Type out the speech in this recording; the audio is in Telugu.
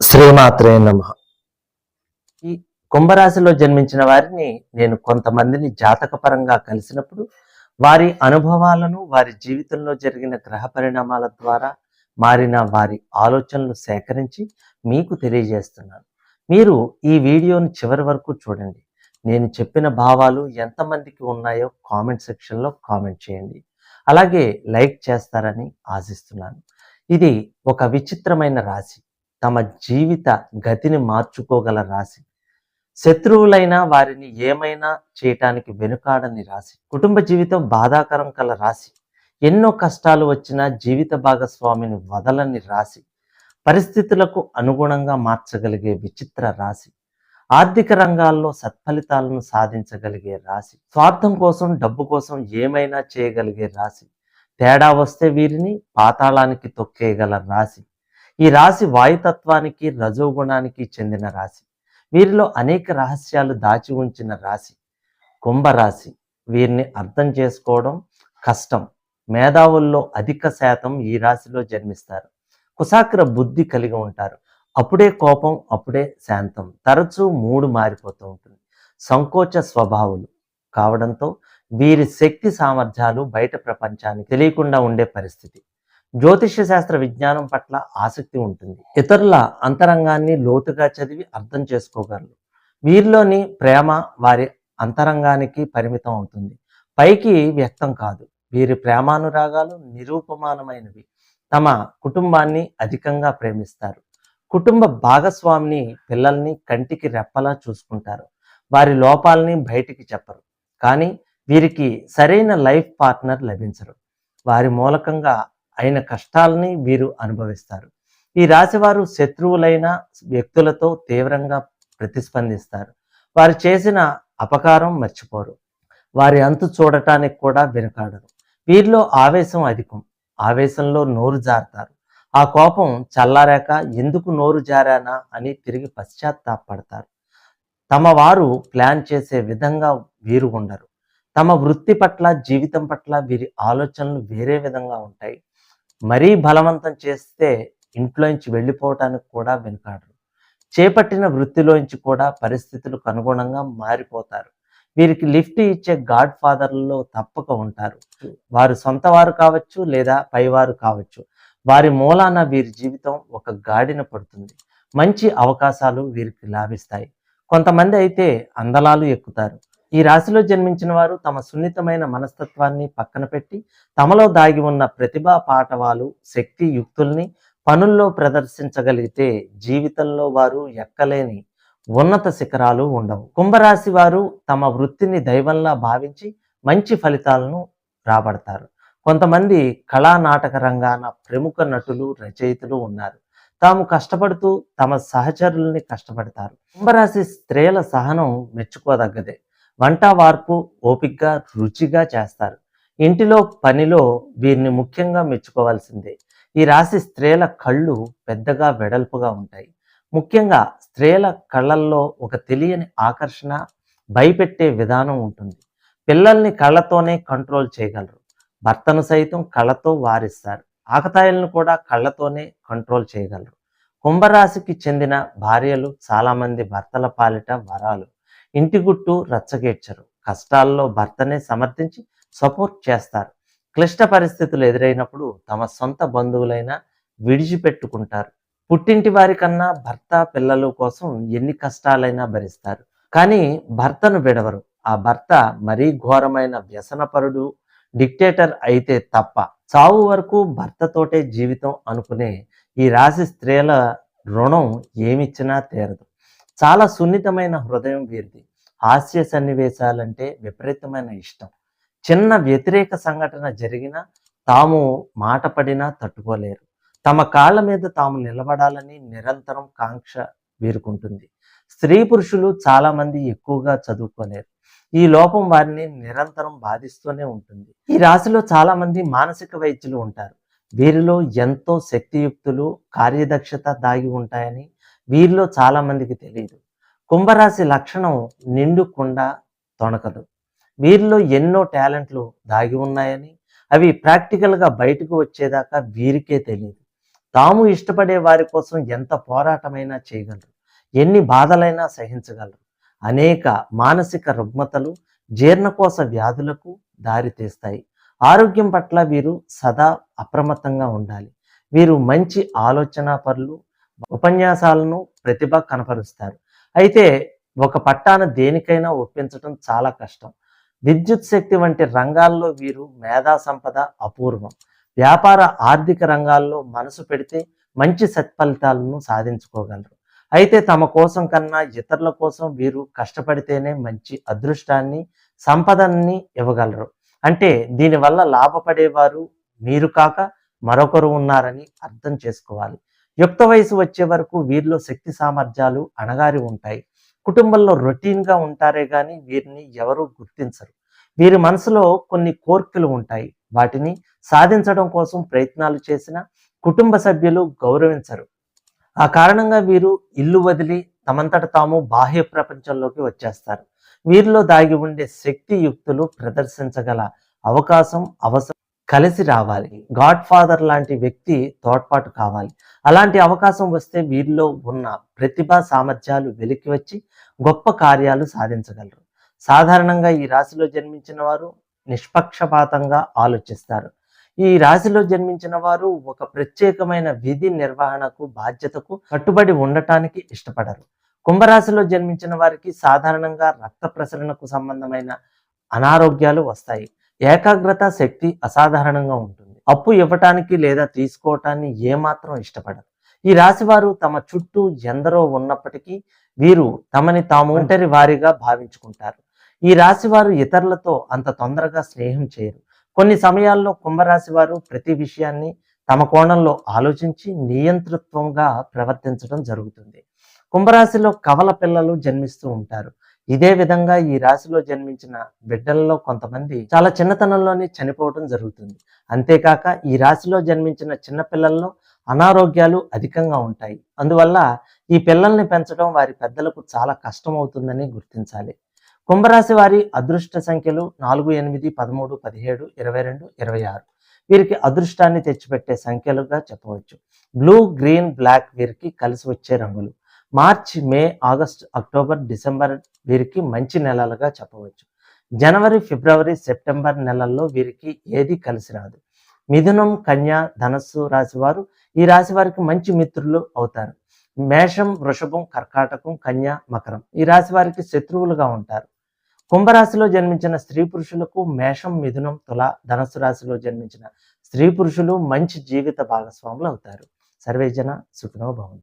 శ్రీమాత్రే నమ. ఈ కుంభరాశిలో జన్మించిన వారిని నేను కొంతమందిని జాతకపరంగా కలిసినప్పుడు వారి అనుభవాలను వారి జీవితంలో జరిగిన గ్రహ పరిణామాల ద్వారా మారిన వారి ఆలోచనలు సేకరించి మీకు తెలియజేస్తున్నాను. మీరు ఈ వీడియోను చివరి వరకు చూడండి. నేను చెప్పిన భావాలు ఎంతమందికి ఉన్నాయో కామెంట్ సెక్షన్లో కామెంట్ చేయండి. అలాగే లైక్ చేస్తారని ఆశిస్తున్నాను. ఇది ఒక విచిత్రమైన రాశి. తమ జీవిత గతిని మార్చుకోగల రాశి. శత్రువులైన వారిని ఏమైనా చేయటానికి వెనుకాడని రాశి. కుటుంబ జీవితం బాధాకరం కల రాశి. ఎన్నో కష్టాలు వచ్చినా జీవిత భాగస్వామిని వదలని రాశి. పరిస్థితులకు అనుగుణంగా మార్చగలిగే విచిత్ర రాశి. ఆర్థిక రంగాల్లో సత్ఫలితాలను సాధించగలిగే రాశి స్వార్థం కోసం డబ్బు కోసం ఏమైనా చేయగలిగే రాశి తేడా వస్తే వీరిని పాతాళానికి తొక్కేయగల రాశి ఈ రాశి వాయుతత్వానికి రజోగుణానికి చెందిన రాశి వీరిలో అనేక రహస్యాలు దాచి ఉంచిన రాశి కుంభరాశి వీరిని అర్థం చేసుకోవడం కష్టం. మేధావుల్లో అధిక శాతం ఈ రాశిలో జన్మిస్తారు. కుశాగ్ర బుద్ధి కలిగి ఉంటారు. అప్పుడే కోపం అప్పుడే శాంతం. తరచూ మూడు మారిపోతూ ఉంటుంది. సంకోచ స్వభావులు కావడంతో వీరి శక్తి సామర్థ్యాలు బయట ప్రపంచానికి తెలియకుండా ఉండే పరిస్థితి. జ్యోతిష్య శాస్త్ర విజ్ఞానం పట్ల ఆసక్తి ఉంటుంది. ఇతరుల అంతరంగాన్ని లోతుగా చదివి అర్థం చేసుకోగలరు. వీరిలోని ప్రేమ వారి అంతరంగానికి పరిమితం అవుతుంది. పైకి వ్యక్తం కాదు. వీరి ప్రేమానురాగాలు నిరూపమానమైనవి. తమ కుటుంబాన్ని అధికంగా ప్రేమిస్తారు. కుటుంబ భాగస్వామిని పిల్లల్ని కంటికి రెప్పలా చూసుకుంటారు. వారి లోపాలని బయటికి చెప్పరు. కానీ వీరికి సరైన లైఫ్ పార్ట్నర్ లభించరు. వారి మూలకంగా అయిన కష్టాలని వీరు అనుభవిస్తారు. ఈ రాశివారు శత్రువులైన వ్యక్తులతో తీవ్రంగా ప్రతిస్పందిస్తారు. వారు చేసిన అపకారం మర్చిపోరు. వారి అంతు చూడటానికి కూడా వెనుకాడరు. వీరిలో ఆవేశం అధికం. ఆవేశంలో నోరు జారుతారు. ఆ కోపం చల్లారాక ఎందుకు నోరు జారానా అని తిరిగి పశ్చాత్తాపడతారు తమ వారు ప్లాన్ చేసే విధంగా వీరు ఉండరు. తమ వృత్తి పట్ల జీవితం పట్ల వీరి ఆలోచనలు వేరే విధంగా ఉంటాయి. మరీ బలవంతం చేస్తే ఇంట్లోంచి వెళ్ళిపోవటానికి కూడా వెనుకాడరు. చేపట్టిన వృత్తిలోంచి కూడా పరిస్థితులకు అనుగుణంగా మారిపోతారు. వీరికి లిఫ్ట్ ఇచ్చే గాడ్ ఫాదర్లలో తప్పక ఉంటారు. వారు సొంత వారు కావచ్చు లేదా పైవారు కావచ్చు. వారి మూలాన వీరి జీవితం ఒక గాడిన పడుతుంది. మంచి అవకాశాలు వీరికి లాభిస్తాయి. కొంతమంది అయితే అందలాలు ఎక్కుతారు. ఈ రాశిలో జన్మించిన వారు తమ సున్నితమైన మనస్తత్వాన్ని పక్కన పెట్టి తమలో దాగి ఉన్న ప్రతిభా పాఠవాలు శక్తి యుక్తుల్ని పనుల్లో ప్రదర్శించగలిగితే జీవితంలో వారు ఎక్కలేని ఉన్నత శిఖరాలు ఉండవు. కుంభరాశి వారు తమ వృత్తిని దైవంలా భావించి మంచి ఫలితాలను రాబడతారు. కొంతమంది కళా నాటక రంగాన ప్రముఖ నటులు రచయితలు ఉన్నారు. తాము కష్టపడుతూ తమ సహచరుల్ని కష్టపడతారు. కుంభరాశి స్త్రీల సహనం మెచ్చుకోదగ్గదే. వంట వార్పు ఓపిగ్గా రుచిగా చేస్తారు. ఇంటిలో పనిలో వీరిని ముఖ్యంగా మెచ్చుకోవాల్సిందే. ఈ రాశి స్త్రీల కళ్ళు పెద్దగా వెడల్పుగా ఉంటాయి. ముఖ్యంగా స్త్రీల కళ్ళల్లో ఒక తెలియని ఆకర్షణ భయపెట్టే విధానం ఉంటుంది. పిల్లల్ని కళ్ళతోనే కంట్రోల్ చేయగలరు. భర్తను సైతం కళ్ళతో వారిస్తారు. ఆకతాయిలను కూడా కళ్ళతోనే కంట్రోల్ చేయగలరు. కుంభరాశికి చెందిన భార్యలు చాలామంది భర్తల పాలిట వరాలు. ఇంటి గుట్టు రచ్చగేర్చరు. కష్టాల్లో భర్తనే సమర్థించి సపోర్ట్ చేస్తారు. క్లిష్ట పరిస్థితులు ఎదురైనప్పుడు తమ సొంత బంధువులైనా విడిచిపెట్టుకుంటారు. పుట్టింటి వారి కన్నా భర్త పిల్లలు కోసం ఎన్ని కష్టాలైనా భరిస్తారు. కానీ భర్తను విడవరు. ఆ భర్త మరీ ఘోరమైన వ్యసనపరుడు డిక్టేటర్ అయితే తప్ప చావు వరకు భర్తతోటే జీవితం అనుకునే ఈ రాశి స్త్రీల రుణం ఏమిచ్చినా తీరదు. చాలా సున్నితమైన హృదయం వీరిది. హాస్య సన్నివేశాలంటే విపరీతమైన ఇష్టం. చిన్న వ్యతిరేక సంఘటన జరిగినా తాము మాట పడినా తట్టుకోలేరు. తమ కాళ్ళ మీద తాము నిలబడాలని నిరంతరం కాంక్ష వీరుకుంటుంది. స్త్రీ పురుషులు చాలామంది ఎక్కువగా చదువుకోలేరు. ఈ లోపం వారిని నిరంతరం బాధిస్తూనే ఉంటుంది. ఈ రాశిలో చాలా మంది మానసిక వైద్యులు ఉంటారు. వీరిలో ఎంతో శక్తియుక్తులు కార్యదక్షత దాగి ఉంటాయని వీరిలో చాలా మందికి తెలియదు కుంభరాశి లక్షణం నిండుకుండా తొణకదు వీరిలో ఎన్నో టాలెంట్లు దాగి ఉన్నాయని అవి ప్రాక్టికల్గా బయటకు వచ్చేదాకా వీరికే తెలియదు తాము ఇష్టపడే వారి కోసం ఎంత పోరాటమైనా చేయగలరు. ఎన్ని బాధలైనా సహించగలరు. అనేక మానసిక రుగ్మతలు జీర్ణకోశ వ్యాధులకు దారితీస్తాయి ఆరోగ్యం పట్ల వీరు సదా అప్రమత్తంగా ఉండాలి. వీరు మంచి ఆలోచన పరులు ఉపన్యాసాలను ప్రతిభ కనపరుస్తారు. అయితే ఒక పట్టాను దేనికైనా ఒప్పించడం చాలా కష్టం. విద్యుత్ శక్తి వంటి రంగాల్లో వీరు మేధా సంపద అపూర్వం. వ్యాపార ఆర్థిక రంగాల్లో మనసు పెడితే మంచి సత్ఫలితాలను సాధించుకోగలరు. అయితే తమ కోసం కన్నా ఇతరుల కోసం వీరు కష్టపడితేనే మంచి అదృష్టాన్ని సంపదన్ని ఇవ్వగలరు. అంటే దీనివల్ల లాభపడేవారు మీరు కాక మరొకరు ఉన్నారని అర్థం చేసుకోవాలి. యుక్త వయసు వచ్చే వరకు వీరిలో శక్తి సామర్థ్యాలు అణగారి ఉంటాయి. కుటుంబంలో రొటీన్గా ఉంటారే కానీ వీరిని ఎవరూ గుర్తించరు. వీరి మనసులో కొన్ని కోర్కెలు ఉంటాయి. వాటిని సాధించడం కోసం ప్రయత్నాలు చేసిన కుటుంబ సభ్యులు గౌరవించరు. ఆ కారణంగా వీరు ఇల్లు వదిలి తమంతట తాము బాహ్య ప్రపంచంలోకి వచ్చేస్తారు. వీరిలో దాగి ఉండే శక్తి యుక్తులు ప్రదర్శించగల అవకాశం అవసరం. కలిసి రావాలి. గాడ్ ఫాదర్ లాంటి వ్యక్తి తోడ్పాటు కావాలి. అలాంటి అవకాశం వస్తే వీరిలో ఉన్న ప్రతిభా సామర్థ్యాలు వెలికి వచ్చి గొప్ప కార్యాలు సాధించగలరు. సాధారణంగా ఈ రాశిలో జన్మించిన వారు నిష్పక్షపాతంగా ఆలోచిస్తారు. ఈ రాశిలో జన్మించిన వారు ఒక ప్రత్యేకమైన విధి నిర్వహణకు బాధ్యతకు కట్టుబడి ఉండటానికి ఇష్టపడరు. కుంభరాశిలో జన్మించిన వారికి సాధారణంగా రక్త ప్రసరణకు సంబంధమైన అనారోగ్యాలు వస్తాయి. ఏకాగ్రత శక్తి అసాధారణంగా ఉంటుంది. అప్పు ఇవ్వటానికి లేదా తీసుకోవటాన్ని ఏమాత్రం ఇష్టపడరు. ఈ రాశి వారు తమ చుట్టూ ఎందరో ఉన్నప్పటికీ వీరు తమని తాము ఒంటరి వారిగా భావించుకుంటారు. ఈ రాశి వారు ఇతరులతో అంత తొందరగా స్నేహం చేయరు. కొన్ని సమయాల్లో కుంభరాశి వారు ప్రతి విషయాన్ని తమ కోణంలో ఆలోచించి నియంతృత్వంగా ప్రవర్తించడం జరుగుతుంది. కుంభరాశిలో కవల పిల్లలు జన్మిస్తూ ఉంటారు. ఇదే విధంగా ఈ రాశిలో జన్మించిన బిడ్డలలో కొంతమంది చాలా చిన్నతనంలోనే చనిపోవడం జరుగుతుంది. అంతేకాక ఈ రాశిలో జన్మించిన చిన్న పిల్లల్లో అనారోగ్యాలు అధికంగా ఉంటాయి. అందువల్ల ఈ పిల్లల్ని పెంచడం వారి పెద్దలకు చాలా కష్టం అవుతుందని గుర్తించాలి. కుంభరాశి వారి అదృష్ట సంఖ్యలు నాలుగు ఎనిమిది పదమూడు పదిహేడు ఇరవై రెండు ఇరవై ఆరు. వీరికి అదృష్టాన్ని తెచ్చిపెట్టే సంఖ్యలుగా చెప్పవచ్చు. బ్లూ గ్రీన్ బ్లాక్ వీరికి కలిసి వచ్చే రంగులు. March May August October December వీరికి మంచి నెలలుగా చెప్పవచ్చు. జనవరి ఫిబ్రవరి సెప్టెంబర్ నెలల్లో వీరికి ఏది కలిసి రాదు. మిథునం కన్య ధనస్సు రాశి వారు ఈ రాశి వారికి మంచి మిత్రులు అవుతారు. మేషం వృషభం కర్కాటకం కన్య మకరం ఈ రాశి వారికి శత్రువులుగా ఉంటారు. కుంభరాశిలో జన్మించిన స్త్రీ పురుషులకు మేషం మిథునం తుల ధనస్సు రాశిలో జన్మించిన స్త్రీ పురుషులు మంచి జీవిత భాగస్వాములు అవుతారు. సర్వేజన సుఖనో భవంతు.